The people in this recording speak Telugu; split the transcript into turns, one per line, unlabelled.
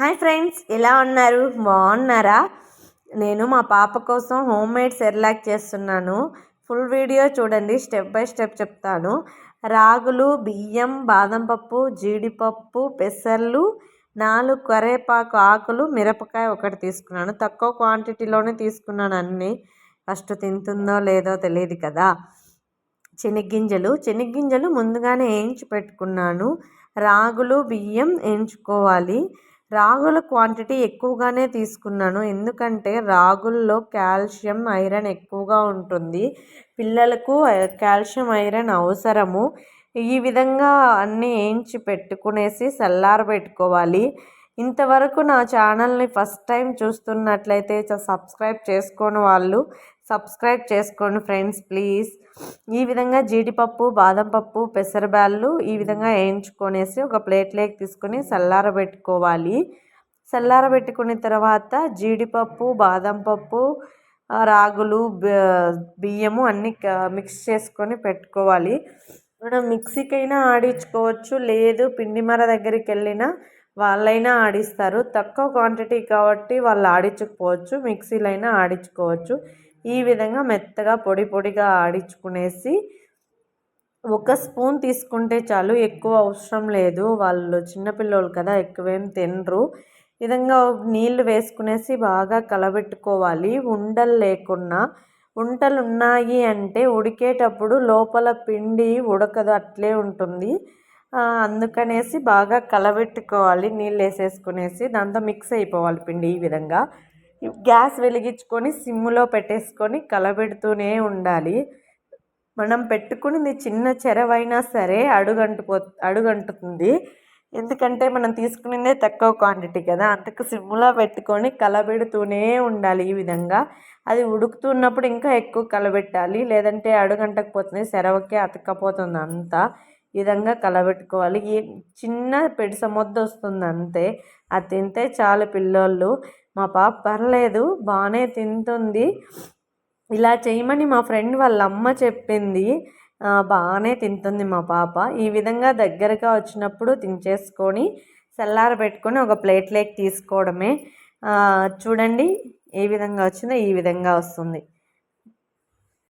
హాయ్ ఫ్రెండ్స్ ఎలా ఉన్నారు? బాగున్నారా? నేను మా పాప కోసం హోమ్ మేడ్ సెర్లాక్ చేస్తున్నాను. ఫుల్ వీడియో చూడండి స్టెప్ బై స్టెప్ చెప్తాను. రాగులు బియ్యం బాదం పప్పు జీడిపప్పు పెసర్లు నాలుగు కరేపాకు ఆకులు మిరపకాయ ఒకటి తీసుకున్నాను. తక్కువ క్వాంటిటీలోనే తీసుకున్నాను అన్నీ. ఫస్ట్ తింటుందో లేదో తెలియదు కదా. శనగ్గింజలు శనగ్గింజలు ముందుగానే వేయించి పెట్టుకున్నాను రాగులు బియ్యం వేయించుకోవాలి రాగుల క్వాంటిటీ ఎక్కువగానే తీసుకున్నాను. ఎందుకంటే రాగుల్లో కాల్షియం ఐరన్ ఎక్కువగా ఉంటుంది. పిల్లలకు కాల్షియం ఐరన్ అవసరము. ఈ విధంగా అన్నీ వేయించి పెట్టుకునేసి చల్లారబెట్టుకోవాలి ఇంతవరకు నా ఛానల్ని ఫస్ట్ టైం చూస్తున్నట్లయితే సబ్స్క్రైబ్ చేసుకోని వాళ్ళు సబ్స్క్రైబ్ చేసుకోండి ఫ్రెండ్స్ ప్లీజ్. ఈ విధంగా జీడిపప్పు బాదం పప్పు పెసరబ్యాళ్ళు ఈ విధంగా వేయించుకొనేసి ఒక ప్లేట్లోకి తీసుకొని చల్లారబెట్టుకోవాలి చల్లారబెట్టుకున్న తర్వాత జీడిపప్పు బాదం పప్పు రాగులు బియ్యము అన్నీ మిక్స్ చేసుకొని పెట్టుకోవాలి. మనం మిక్సీకైనా ఆడించుకోవచ్చు లేదు పిండి మర దగ్గరికి వెళ్ళినా వాళ్ళైనా ఆడిస్తారు. తక్కువ క్వాంటిటీ కాబట్టి వాళ్ళు ఆడించకపోవచ్చు మిక్సీలైనా ఆడించుకోవచ్చు. ఈ విధంగా మెత్తగా పొడి పొడిగా ఆడించుకునేసి ఒక స్పూన్ తీసుకుంటే చాలు ఎక్కువ అవసరం లేదు. వాళ్ళు చిన్నపిల్లలు కదా ఎక్కువేం తినరు. విధంగా నీళ్ళు వేసుకునేసి బాగా కలబెట్టుకోవాలి. ఉండలు లేకుండా ఉంటలు ఉన్నాయి అంటే ఉడికేటప్పుడు లోపల పిండి ఉడకదు అట్లే ఉంటుంది. అందుకనేసి బాగా కలబెట్టుకోవాలి నీళ్ళు వేసేసుకునేసి దాంతో మిక్స్ అయిపోవాలి పిండి ఈ విధంగా. గ్యాస్ వెలిగించుకొని సిమ్లో పెట్టేసుకొని కలబెడుతూనే ఉండాలి. మనం పెట్టుకున్నది చిన్న చెరవైనా సరే అడుగంటుపో అడుగంటుతుంది. ఎందుకంటే మనం తీసుకునేదే తక్కువ క్వాంటిటీ కదా. అంతకు సిమ్లో పెట్టుకొని కలబెడుతూనే ఉండాలి ఈ విధంగా. అది ఉడుకుతున్నప్పుడు ఇంకా ఎక్కువ కలబెట్టాలి. లేదంటే అడుగంటకపోతుంది సెరవకే అతకపోతుంది అంతా. ఈ విధంగా కలబెట్టుకోవాలి. ఈ చిన్న పెడిస మొద్ద వస్తుంది అంతే అది తింటే చాలు పిల్లోళ్ళు. మా పాప పర్లేదు బాగానే తింటుంది. ఇలా చేయమని మా ఫ్రెండ్ వాళ్ళ అమ్మ చెప్పింది బాగానే తింటుంది మా పాప. ఈ విధంగా దగ్గరగా వచ్చినప్పుడు తినేసుకొని చల్లార పెట్టుకొని ఒక ప్లేట్లోకి తీసుకోవడమే. చూడండి ఏ విధంగా వచ్చిందో ఈ విధంగా వస్తుంది.